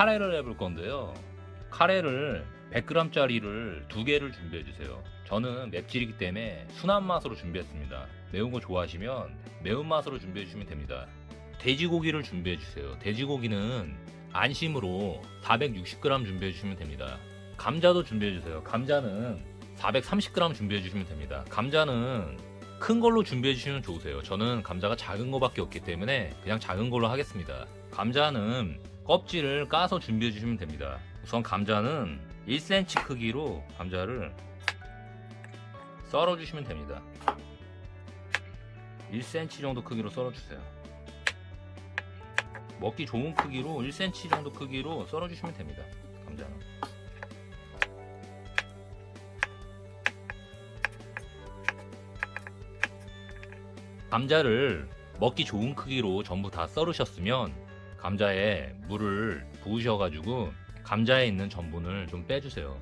카레를 해볼 건데요. 카레를 100g짜리를 두 개를 준비해 주세요. 저는 맵찔이기 때문에 순한 맛으로 준비했습니다. 매운 거 좋아하시면 매운 맛으로 준비해 주시면 됩니다. 돼지고기를 준비해 주세요. 돼지고기는 안심으로 460g 준비해 주시면 됩니다. 감자도 준비해 주세요. 감자는 430g 준비해 주시면 됩니다. 감자는 큰 걸로 준비해 주시면 좋으세요. 저는 감자가 작은 거밖에 없기 때문에 그냥 작은 걸로 하겠습니다. 감자는 껍질을 까서 준비해 주시면 됩니다. 우선 감자는 1cm 크기로 감자를 썰어 주시면 됩니다. 1cm 정도 크기로 썰어 주세요. 먹기 좋은 크기로 1cm 정도 크기로 썰어 주시면 됩니다. 감자는. 감자를 먹기 좋은 크기로 전부 다 썰으셨으면 감자에 물을 부으셔가지고 감자에 있는 전분을 좀 빼주세요.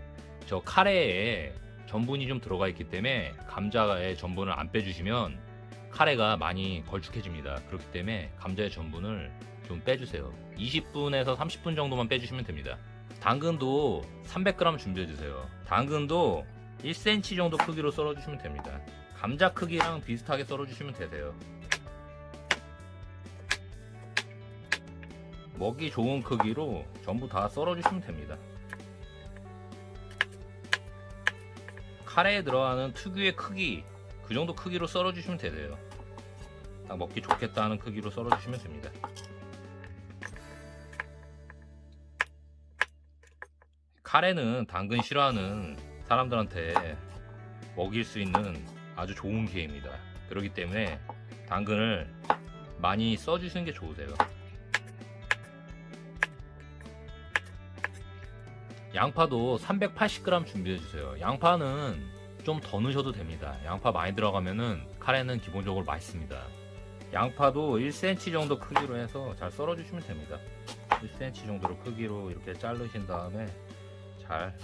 저 카레에 전분이 좀 들어가 있기 때문에 감자에 전분을 안 빼주시면 카레가 많이 걸쭉해집니다. 그렇기 때문에 감자의 전분을 좀 빼주세요. 20분에서 30분 정도만 빼주시면 됩니다. 당근도 300g 준비해주세요. 당근도 1cm 정도 크기로 썰어주시면 됩니다. 감자 크기랑 비슷하게 썰어주시면 되세요. 먹기 좋은 크기로 전부 다 썰어주시면 됩니다. 카레에 들어가는 특유의 크기, 그 정도 크기로 썰어주시면 되세요. 딱 먹기 좋겠다는 크기로 썰어주시면 됩니다. 카레는 당근 싫어하는 사람들한테 먹일 수 있는 아주 좋은 기회입니다. 그렇기 때문에 당근을 많이 써주시는 게 좋으세요. 양파도 380g 준비해주세요. 양파는 좀 더 넣으셔도 됩니다. 양파 많이 들어가면은 카레는 기본적으로 맛있습니다. 양파도 1cm 정도 크기로 해서 잘 썰어주시면 됩니다. 1cm 정도로 크기로 이렇게 자르신 다음에 잘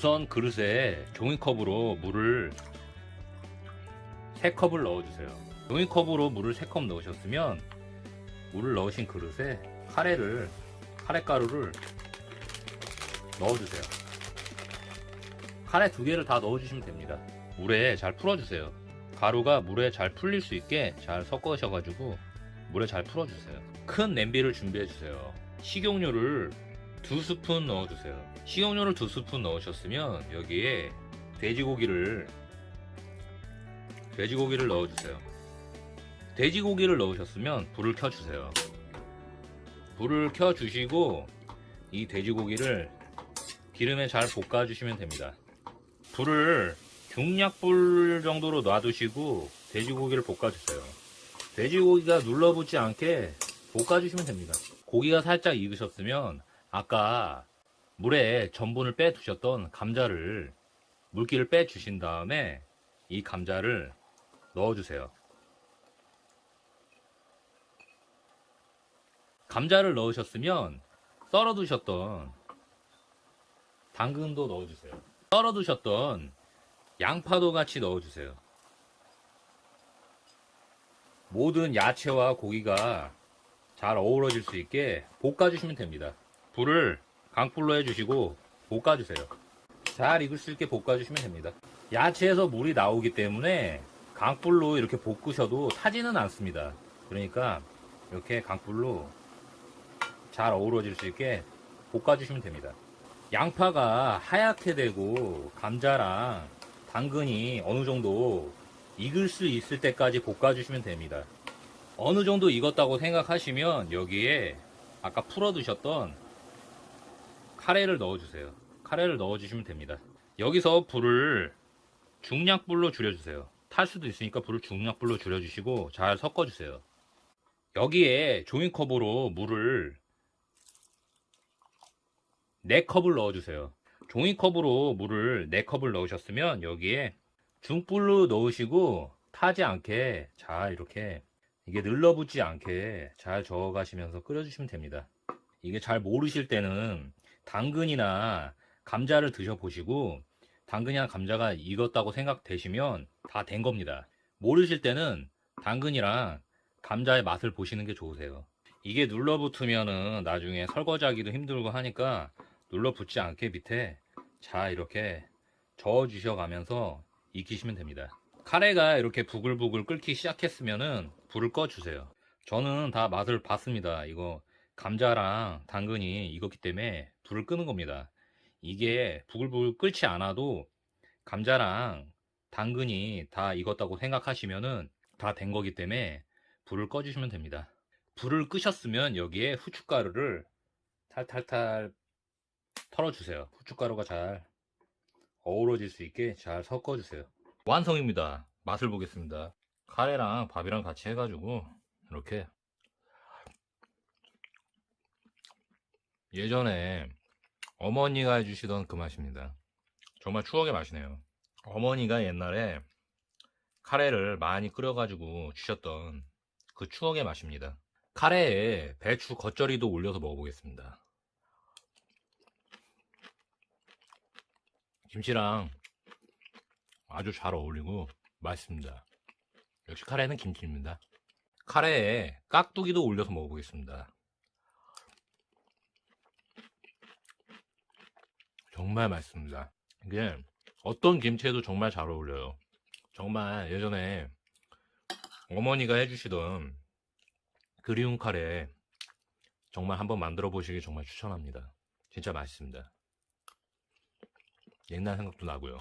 우선 그릇에 종이컵으로 물을 3컵을 넣어주세요. 종이컵으로 물을 3컵 넣으셨으면 물을 넣으신 그릇에 카레를 카레 가루를 넣어주세요. 카레 두 개를 다 넣어주시면 됩니다. 물에 잘 풀어주세요. 가루가 물에 잘 풀릴 수 있게 잘 섞으셔가지고 물에 잘 풀어주세요. 큰 냄비를 준비해주세요. 식용유를 두 스푼 넣어주세요. 식용유를 두 스푼 넣으셨으면 여기에 돼지고기를 돼지고기를 넣어주세요. 돼지고기를 넣으셨으면 불을 켜주세요. 불을 켜주시고 이 돼지고기를 기름에 잘 볶아주시면 됩니다. 불을 중약불 정도로 놔두시고 돼지고기를 볶아주세요. 돼지고기가 눌러붙지 않게 볶아주시면 됩니다. 고기가 살짝 익으셨으면 아까 물에 전분을 빼두셨던 감자를 물기를 빼주신 다음에 이 감자를 넣어주세요. 감자를 넣으셨으면 썰어두셨던 당근도 넣어주세요. 썰어두셨던 양파도 같이 넣어주세요. 모든 야채와 고기가 잘 어우러질 수 있게 볶아주시면 됩니다. 불을 강불로 해주시고 볶아주세요. 잘 익을 수 있게 볶아주시면 됩니다. 야채에서 물이 나오기 때문에 강불로 이렇게 볶으셔도 타지는 않습니다. 그러니까 이렇게 강불로 잘 어우러질 수 있게 볶아주시면 됩니다. 양파가 하얗게 되고 감자랑 당근이 어느 정도 익을 수 있을 때까지 볶아주시면 됩니다. 어느 정도 익었다고 생각하시면 여기에 아까 풀어두셨던 카레를 넣어주세요. 카레를 넣어주시면 됩니다. 여기서 불을 중약불로 줄여주세요. 탈 수도 있으니까 불을 중약불로 줄여주시고 잘 섞어주세요. 여기에 종이컵으로 물을 4컵을 넣어주세요. 종이컵으로 물을 4컵을 넣으셨으면 여기에 중불로 넣으시고 타지 않게 잘 이렇게 이게 늘러붙지 않게 잘 저어가시면서 끓여주시면 됩니다. 이게 잘 모르실 때는 당근이나 감자를 드셔보시고 당근이랑 감자가 익었다고 생각되시면 다 된 겁니다. 모르실 때는 당근이랑 감자의 맛을 보시는 게 좋으세요. 이게 눌러붙으면은 나중에 설거지하기도 힘들고 하니까 눌러붙지 않게 밑에 자 이렇게 저어 주셔 가면서 익히시면 됩니다. 카레가 이렇게 부글부글 끓기 시작했으면은 불을 꺼 주세요. 저는 다 맛을 봤습니다. 이거 감자랑 당근이 익었기 때문에 불을 끄는 겁니다. 이게 부글부글 끓지 않아도 감자랑 당근이 다 익었다고 생각하시면은 다 된 거기 때문에 불을 꺼주시면 됩니다. 불을 끄셨으면 여기에 후춧가루를 탈탈탈 털어주세요. 후춧가루가 잘 어우러질 수 있게 잘 섞어주세요. 완성입니다. 맛을 보겠습니다. 카레랑 밥이랑 같이 해가지고 이렇게 예전에 어머니가 해주시던 그 맛입니다. 정말 추억의 맛이네요. 어머니가 옛날에 카레를 많이 끓여가지고 주셨던 그 추억의 맛입니다. 카레에 배추 겉절이도 올려서 먹어보겠습니다. 김치랑 아주 잘 어울리고 맛있습니다. 역시 카레는 김치입니다. 카레에 깍두기도 올려서 먹어보겠습니다. 정말 맛있습니다. 이게 어떤 김치에도 정말 잘 어울려요. 정말 예전에 어머니가 해주시던 그리운 카레 정말 한번 만들어 보시길 정말 추천합니다. 진짜 맛있습니다. 옛날 생각도 나고요.